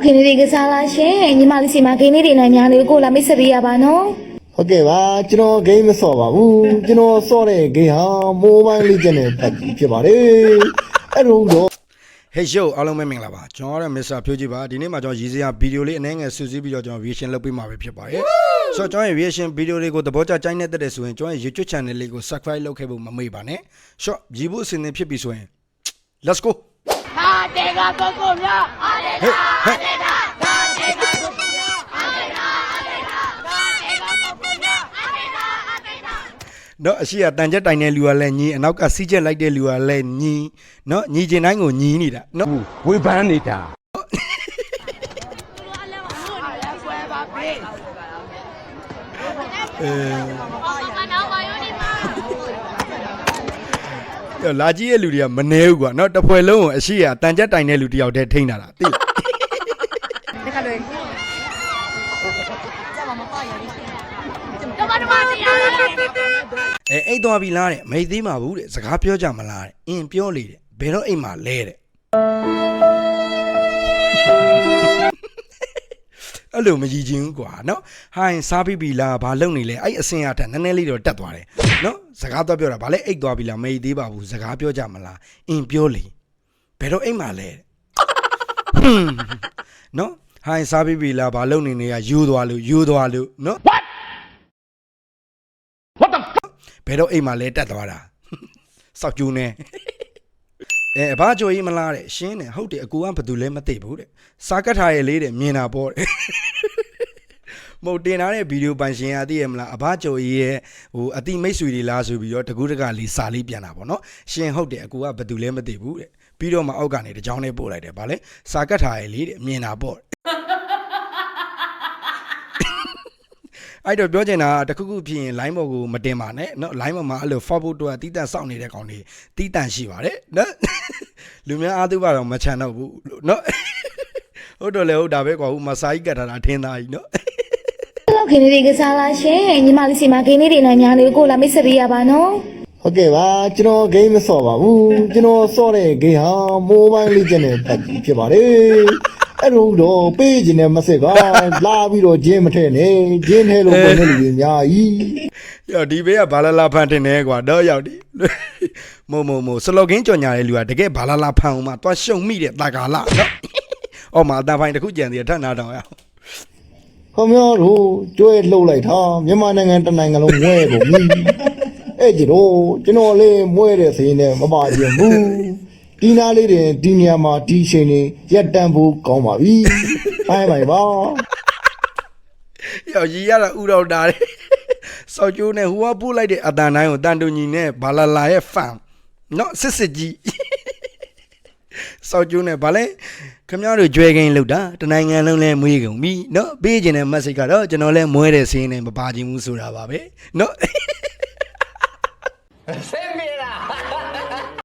လောက်ခင်းလေးတွေကစားလားရှင်ညီမလေးစီမှာခင်းလေးတွေနိုင်များလေးကိုလာမိတ်ဆက်ပေးရပါနော်ဟုတ်ကဲ့ပါကျွန်တော်ဂိမ်းမဆော့ပါဘူးကျွန်တော်ဆော့တဲ့ဂိမ်းဟာမိုဘိုင်းလေးကျန်တဲ့ပတ်ကြီးဖြစ်ပါတယ်အဲ့တော့တော့ဟေးယိုအားလုံးပဲမင်္ဂလာပါကျွန်တော်ကတော့ Mr. ဖြိုးကြီးပါဒီနေ့မှာကျွန်တော်ရည်စရာဗီဒီယိုလေးအနည်းငယ်စုစည်းပြီးတော့ကျွန်တော် reaction လုပ်ပေးမှာပဲဖြစ်ပါတယ်ဆိုတော့ကျွန်တော်ရဲ့ reaction ဗီဒီယိုလေးကိုသဘောကျကြိုက်နေတဲ့တဲ့ဆိုရင်ကျွန်တော်ရဲ့ YouTube channel လေးကို subscribe လုပ်ခဲ့ဖို့မမေ့ပါနဲ့ short ရည်ဖို့အစီအစဉ်ဖြစ်ပြီဆိုရင် let's go ဟာ တေကပုဂ္ဂိုလ်များဟာတေဟေးဟေးဟာတေကပုဂ္ဂိုလ်များဟာတေကဟာတေကဟာတေကပုဂ္ဂိုလ်များဟာတေကဟာတေကနော်အရှိကတန်ချက်တိုင်တဲ့လူကလည်းညီအနောက်ကစီးချက်လိုက်တဲ့လူကလည်းညီနော်ညီကျင်တိုင်းကိုညီနေတာနော်ဝေဖန်နေတာအဲ့ လာကြည့်ရဲ့လူတွေကမနှဲဘူးကွာနော်တစ်ဖွဲ့လုံးကိုအရှိကတန်ချက်တိုင်တဲ့လူတယောက်တည်းထိန်းတာလားသိလားဓမ္မဓမ္မတရားလားအဲအိတ်သွားပြီလားတဲ့မိတ်သေးမှာဘူးတဲ့စကားပြောကြမလားတဲ့အင်းပြောလေတဲ့ဘယ်တော့အိမ်မှာလဲတဲ့ အဲ့လိုမကြည့်ချင်းဘူးကွာနော်ဟိုင်းစားပြီးပြီလားဘာလုပ်နေလဲအဲ့အစင်ရတဲ့နည်းနည်းလေးတော့တက်သွားတယ်နော်စကားတော့ပြောတာဘာလဲအိတ်သွားပြီလားမိတ်သေးပါဘူးစကားပြောကြမလားအင်းပြောလေဘယ်တော့အိမ်မှာလဲတဲ့ဟွန်းနော်ဟိုင်းစားပြီးပြီလားဘာလုပ်နေနေရယူသွားလို့ယူသွားလို့နော်ဘယ်တော့အိမ်မှာလဲတက်သွားတာစောက်ကျူးနေ အဲအဘကြိုကြီးမလားတဲ့ရှင်းတယ်ဟုတ်တယ်အကူကဘာတူလဲမသိဘူးတဲ့စားကတ်ထားရဲ့လေးတဲ့မြင်တာပေါ့တဲ့မဟုတ်တင်ထားတဲ့ဗီဒီယိုပိုင်ရှင်ရသိရမလားအဘကြိုကြီးရဲ့ဟိုအတိမိတ်ဆွေတွေလားဆိုပြီးတော့တကူးတကလေးစာလေးပြန်တာပေါ့နော်ရှင်းဟုတ်တယ်အကူကဘာတူလဲမသိဘူးတဲ့ပြီးတော့မှအောက်ကနေတကြောင်းလေးပို့လိုက်တယ်ဗာလဲစားကတ်ထားရဲ့လေးတဲ့မြင်တာပေါ့ အဲ့တော့ပြောချင်တာကတစ်ခုခုဖြစ်ရင် line ပေါ်ကိုမတင်ပါနဲ့เนาะ line ပေါ်မှာအဲ့လို forward တော့တီးတန့်စောင့်နေတဲ့ကောင်တွေတီးတန့်ရှိပါတယ်เนาะ လူများအားသူပါတော့မချန်တော့ဘူးเนาะ ဟုတ်တော့လေဟုတ်တာပဲကွာဟိုမစာကြီးကတ်ထားတာထင်းသားကြီးเนาะ လောက်ခင်းလေးတွေကစားလားရှင်ညီမလေးစီမှာခင်းလေးတွေနိုင်များလေးကိုလာမိတ်ဆက်ပေးရပါနော် ဟုတ်ကဲ့ပါကျွန်တော်ဂိမ်းမဆော့ပါဘူးကျွန်တော်ဆော့တဲ့ဂိမ်းဟာမိုဘိုင်းလေးကျန်တဲ့ပတ်ကြီးဖြစ်ပါတယ် အဲ့လိုတော့ပေးခြင်းနဲ့မဆက်ကလာပြီးတော့ဂျင်းမထဲနဲ့ဂျင်းထဲလို့ပုံနေလူတွေအများကြီးရောဒီဘေးကဘာလာလာဖန်တင်နေကွာတော့ရောက်ဒီမုံမုံမုံစလော့ကင်းကြော်ညာတဲ့လူကတကယ်ဘာလာလာဖန်အောင်မှသွားရှုံမိတဲ့တာကာလာနော်အော်မာတာဖိုင်တစ်ခုကြံသေးတယ်ထပ်နာတောင်ရအောင်ခမရတို့ကျွဲလှုပ်လိုက်တာမြန်မာနိုင်ငံတနိုင်ငံလုံးဝဲကုန်ပြီအဲ့ဒီတော့ကျွန်တော်လေးမွဲတဲ့စင်းနဲ့မပါခြင်းဘူး ဒီနာလေးတွေဒီနေရာမှာဒီချိန်နေရက်တန်ဖို့ကောင်းပါပြီဘိုင်ဘိုင်ပါယောရီရတာဥတော်တာတယ်စောက်ကျိုးနဲ့ဟိုကပို့လိုက်တဲ့အတန်တိုင်းကိုတန်တူညီနဲ့ဘာလာလာရဲ့ဖန်နော်စစ်စစ်ကြီးစောက်ကျိုးနဲ့ဗာလဲခမရတို့ကြွယ်ကိန်းလောက်တာတနိုင်ငံလုံးလဲမွေးကုန်ပြီနော်ပေးခြင်းတဲ့ message ကတော့ကျွန်တော်လဲမွဲတဲ့စင်းနဲ့မပါခြင်းဘူးဆိုတာပါပဲနော်ဆင်းပြေ